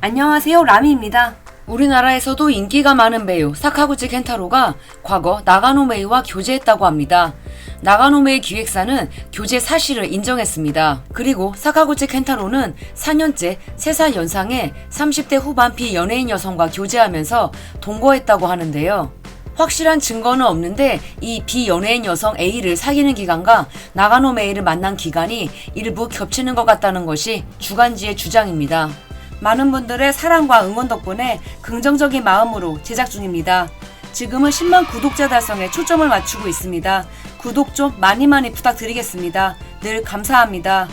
안녕하세요 라미입니다. 우리나라에서도 인기가 많은 배우 사카구치 켄타로가 과거 나가노메이와 교제했다고 합니다. 나가노메이 기획사는 교제 사실을 인정했습니다. 그리고 사카구치 켄타로는 4년째 3살 연상의 30대 후반 비연예인 여성과 교제하면서 동거했다고 하는데요. 확실한 증거는 없는데 이 비연예인 여성 A를 사귀는 기간과 나가노 메이를 만난 기간이 일부 겹치는 것 같다는 것이 주간지의 주장입니다. 많은 분들의 사랑과 응원 덕분에 긍정적인 마음으로 제작 중입니다. 지금은 10만 구독자 달성에 초점을 맞추고 있습니다. 구독 좀 많이 많이 부탁드리겠습니다. 늘 감사합니다.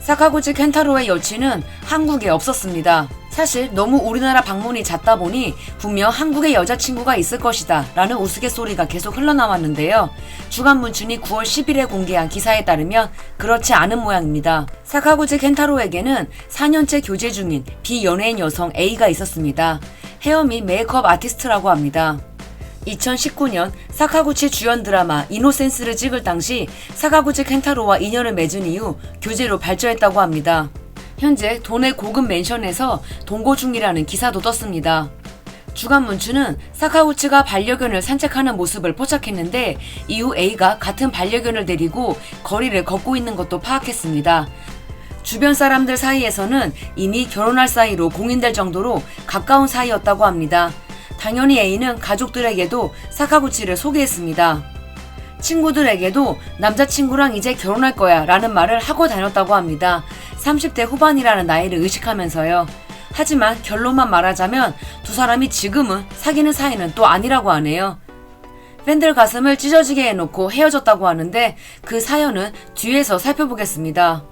사카구치 켄타로의 여친은 한국에 없었습니다. 사실 너무 우리나라 방문이 잦다 보니 분명 한국에 여자친구가 있을 것이다 라는 우스갯소리가 계속 흘러나왔는데요. 주간 문춘이 9월 10일에 공개한 기사에 따르면 그렇지 않은 모양입니다. 사카구치 켄타로에게는 4년째 교제 중인 비연예인 여성 A가 있었습니다. 헤어 및 메이크업 아티스트라고 합니다. 2019년 사카구치 주연 드라마 이노센스를 찍을 당시 사카구치 켄타로와 인연을 맺은 이후 교제로 발전했다고 합니다. 현재 도내 고급 맨션에서 동거 중이라는 기사도 떴습니다. 주간 문춘은 사카구치가 반려견을 산책하는 모습을 포착했는데 이후 A가 같은 반려견을 데리고 거리를 걷고 있는 것도 파악했습니다. 주변 사람들 사이에서는 이미 결혼할 사이로 공인될 정도로 가까운 사이였다고 합니다. 당연히 A는 가족들에게도 사카구치를 소개했습니다. 친구들에게도 남자친구랑 이제 결혼할 거야 라는 말을 하고 다녔다고 합니다. 30대 후반이라는 나이를 의식하면서요. 하지만 결론만 말하자면 두 사람이 지금은 사귀는 사이는 또 아니라고 하네요. 팬들 가슴을 찢어지게 해놓고 헤어졌다고 하는데 그 사연은 뒤에서 살펴보겠습니다.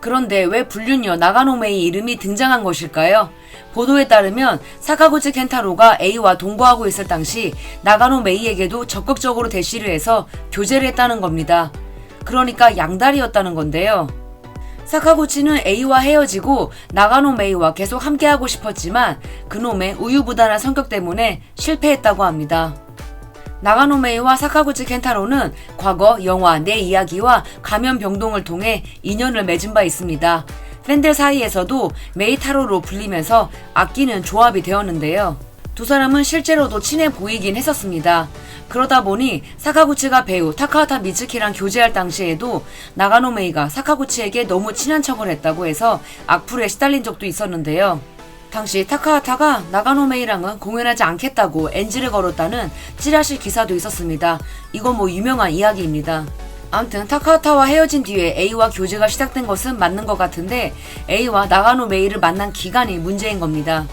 그런데 왜 불륜녀 나가노메이 이름이 등장한 것일까요? 보도에 따르면 사카구치 켄타로가 A와 동거하고 있을 당시 나가노 메이에게도 적극적으로 대시를 해서 교제를 했다는 겁니다. 그러니까 양다리였다는 건데요. 사카구치는 A와 헤어지고 나가노 메이와 계속 함께하고 싶었지만 그놈의 우유부단한 성격 때문에 실패했다고 합니다. 나가노 메이와 사카구치 켄타로는 과거 영화 내 이야기와 가면 병동을 통해 인연을 맺은 바 있습니다. 팬들 사이에서도 메이타로로 불리면서 아끼는 조합이 되었는데요. 두 사람은 실제로도 친해 보이긴 했었습니다. 그러다 보니 사카구치가 배우 타카하타 미츠키랑 교제할 당시에도 나가노 메이가 사카구치에게 너무 친한 척을 했다고 해서 악플에 시달린 적도 있었는데요. 당시 타카하타가 나가노 메이랑은 공연하지 않겠다고 엔지를 걸었다는 찌라시 기사도 있었습니다. 이건 뭐 유명한 이야기입니다. 아무튼 타카하타와 헤어진 뒤에 A와 교제가 시작된 것은 맞는 것 같은데 A와 나가노 메이를 만난 기간이 문제인 겁니다.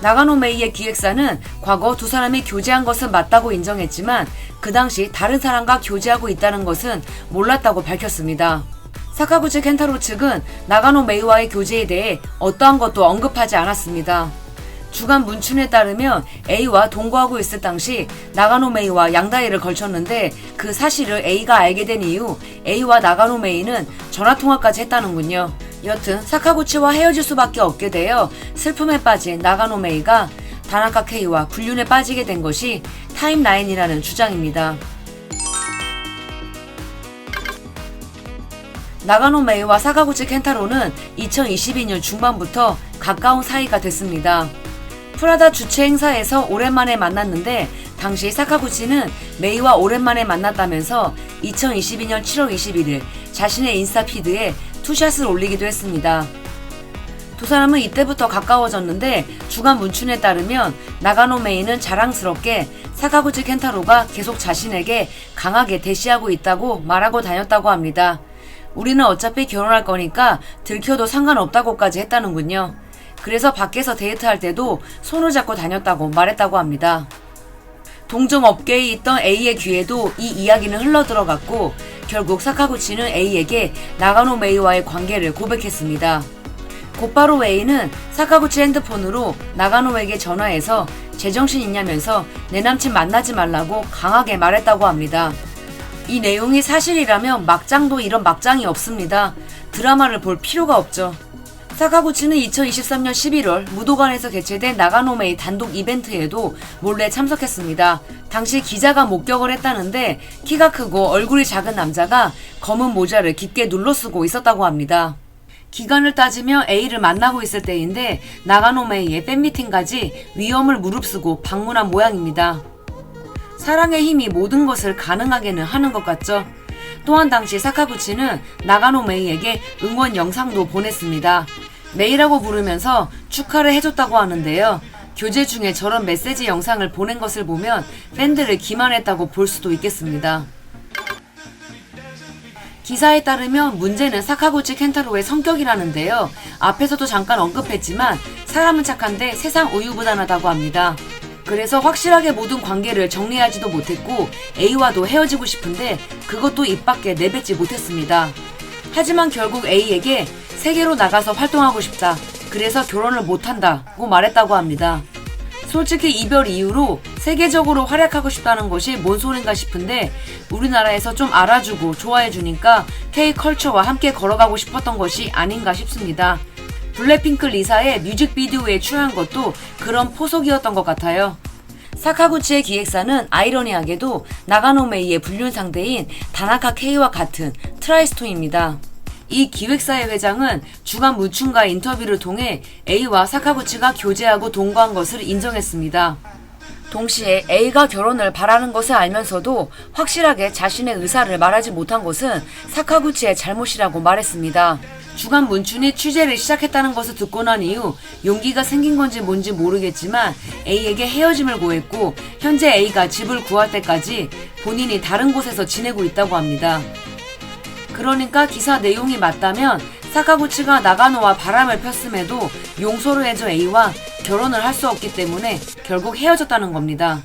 나가노 메이의 기획사는 과거 두 사람이 교제한 것은 맞다고 인정했지만 그 당시 다른 사람과 교제하고 있다는 것은 몰랐다고 밝혔습니다. 사카구치 켄타로 측은 나가노 메이와의 교제에 대해 어떠한 것도 언급하지 않았습니다. 주간 문춘에 따르면 A와 동거하고 있을 당시 나가노 메이와 양다리를 걸쳤는데 그 사실을 A가 알게 된 이후 A와 나가노 메이는 전화통화까지 했다는군요. 여튼 사카구치와 헤어질 수밖에 없게 되어 슬픔에 빠진 나가노 메이가 다나카 케이와 불륜에 빠지게 된 것이 타임라인이라는 주장입니다. 나가노 메이와 사카구치 켄타로는 2022년 중반부터 가까운 사이가 됐습니다. 프라다 주최 행사에서 오랜만에 만났는데 당시 사카구치는 메이와 오랜만에 만났다면서 2022년 7월 21일 자신의 인스타 피드에 투샷을 올리기도 했습니다. 두 사람은 이때부터 가까워졌는데 주간 문춘에 따르면 나가노 메이는 자랑스럽게 사카구치 켄타로가 계속 자신에게 강하게 대시하고 있다고 말하고 다녔다고 합니다. 우리는 어차피 결혼할 거니까 들켜도 상관없다고까지 했다는군요. 그래서 밖에서 데이트할 때도 손을 잡고 다녔다고 말했다고 합니다. 동종 업계에 있던 A의 귀에도 이 이야기는 흘러들어갔고 결국 사카구치는 A에게 나가노 메이와의 관계를 고백했습니다. 곧바로 A는 사카구치 핸드폰으로 나가노에게 전화해서 제정신 있냐면서 내 남친 만나지 말라고 강하게 말했다고 합니다. 이 내용이 사실이라면 막장도 이런 막장이 없습니다. 드라마를 볼 필요가 없죠. 사카구치는 2023년 11월 무도관에서 개최된 나가노메이 단독 이벤트에도 몰래 참석했습니다. 당시 기자가 목격을 했다는데 키가 크고 얼굴이 작은 남자가 검은 모자를 깊게 눌러 쓰고 있었다고 합니다. 기간을 따지면 A를 만나고 있을 때인데 나가노 메이의 팬미팅까지 위험을 무릅쓰고 방문한 모양입니다. 사랑의 힘이 모든 것을 가능하게는 하는 것 같죠. 또한 당시 사카구치는 나가노 메이에게 응원 영상도 보냈습니다. 메이라고 부르면서 축하를 해줬다고 하는데요. 교제 중에 저런 메시지 영상을 보낸 것을 보면 팬들을 기만했다고 볼 수도 있겠습니다. 기사에 따르면 문제는 사카구치 켄타로의 성격이라는데요. 앞에서도 잠깐 언급했지만 사람은 착한데 세상 우유부단하다고 합니다. 그래서 확실하게 모든 관계를 정리하지도 못했고 A와도 헤어지고 싶은데 그것도 입 밖에 내뱉지 못했습니다. 하지만 결국 A에게 세계로 나가서 활동하고 싶다. 그래서 결혼을 못한다고 말했다고 합니다. 솔직히 이별 이후로 세계적으로 활약하고 싶다는 것이 뭔 소린가 싶은데 우리나라에서 좀 알아주고 좋아해주니까 K컬처와 함께 걸어가고 싶었던 것이 아닌가 싶습니다. 블랙핑크 리사의 뮤직비디오에 출연한 것도 그런 포석이었던 것 같아요. 사카구치의 기획사는 아이러니하게도 나가노 메이의 불륜 상대인 다나카 K와 같은 트라이스토입니다. 이 기획사의 회장은 주간 무춘가 인터뷰를 통해 A와 사카구치가 교제하고 동거한 것을 인정했습니다. 동시에 A가 결혼을 바라는 것을 알면서도 확실하게 자신의 의사를 말하지 못한 것은 사카구치의 잘못이라고 말했습니다. 주간 문춘이 취재를 시작했다는 것을 듣고 난 이후 용기가 생긴 건지 뭔지 모르겠지만 A에게 헤어짐을 고했고 현재 A가 집을 구할 때까지 본인이 다른 곳에서 지내고 있다고 합니다. 그러니까 기사 내용이 맞다면 사카구치가 나가노와 바람을 폈음에도 용서를 해줘 A와 결혼을 할 수 없기 때문에 결국 헤어졌다는 겁니다.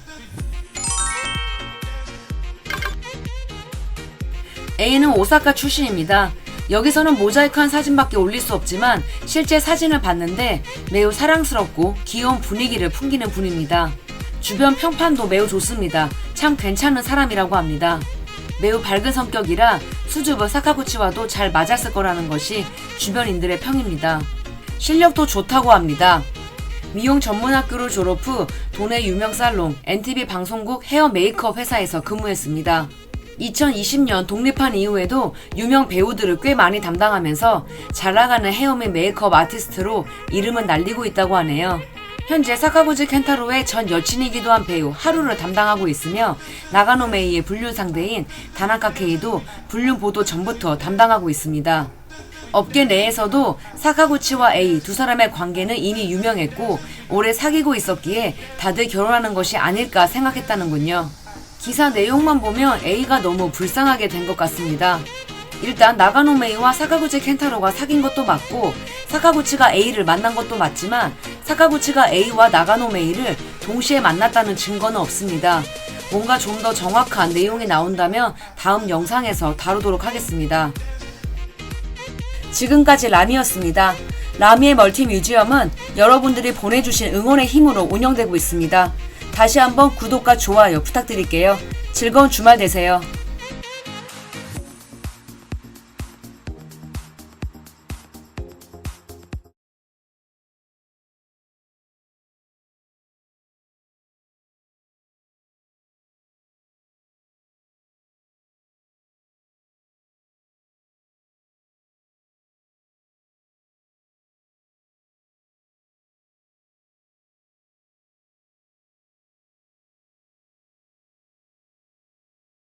A는 오사카 출신입니다. 여기서는 모자이크한 사진밖에 올릴 수 없지만 실제 사진을 봤는데 매우 사랑스럽고 귀여운 분위기를 풍기는 분입니다. 주변 평판도 매우 좋습니다. 참 괜찮은 사람이라고 합니다. 매우 밝은 성격이라 수줍은 사카구치와도 잘 맞았을 거라는 것이 주변인들의 평입니다. 실력도 좋다고 합니다. 미용 전문 학교를 졸업 후 도내 유명 살롱 NTV 방송국 헤어 메이크업 회사에서 근무했습니다. 2020년 독립한 이후에도 유명 배우들을 꽤 많이 담당하면서 잘 나가는 헤어 및 메이크업 아티스트로 이름은 날리고 있다고 하네요. 현재 사카구치 켄타로의 전 여친이기도 한 배우 하루를 담당하고 있으며 나가노 메이의 불륜 상대인 다나카 케이도 불륜 보도 전부터 담당하고 있습니다. 업계 내에서도 사카구치와 A 두 사람의 관계는 이미 유명했고 오래 사귀고 있었기에 다들 결혼하는 것이 아닐까 생각했다는군요. 기사 내용만 보면 A가 너무 불쌍하게 된 것 같습니다. 일단 나가노 메이와 사카구치 켄타로가 사귄 것도 맞고 사카구치가 A를 만난 것도 맞지만 사카구치가 A와 나가노 메이를 동시에 만났다는 증거는 없습니다. 뭔가 좀 더 정확한 내용이 나온다면 다음 영상에서 다루도록 하겠습니다. 지금까지 라미였습니다. 라미의 멀티 뮤지엄은 여러분들이 보내주신 응원의 힘으로 운영되고 있습니다. 다시 한번 구독과 좋아요 부탁드릴게요. 즐거운 주말 되세요.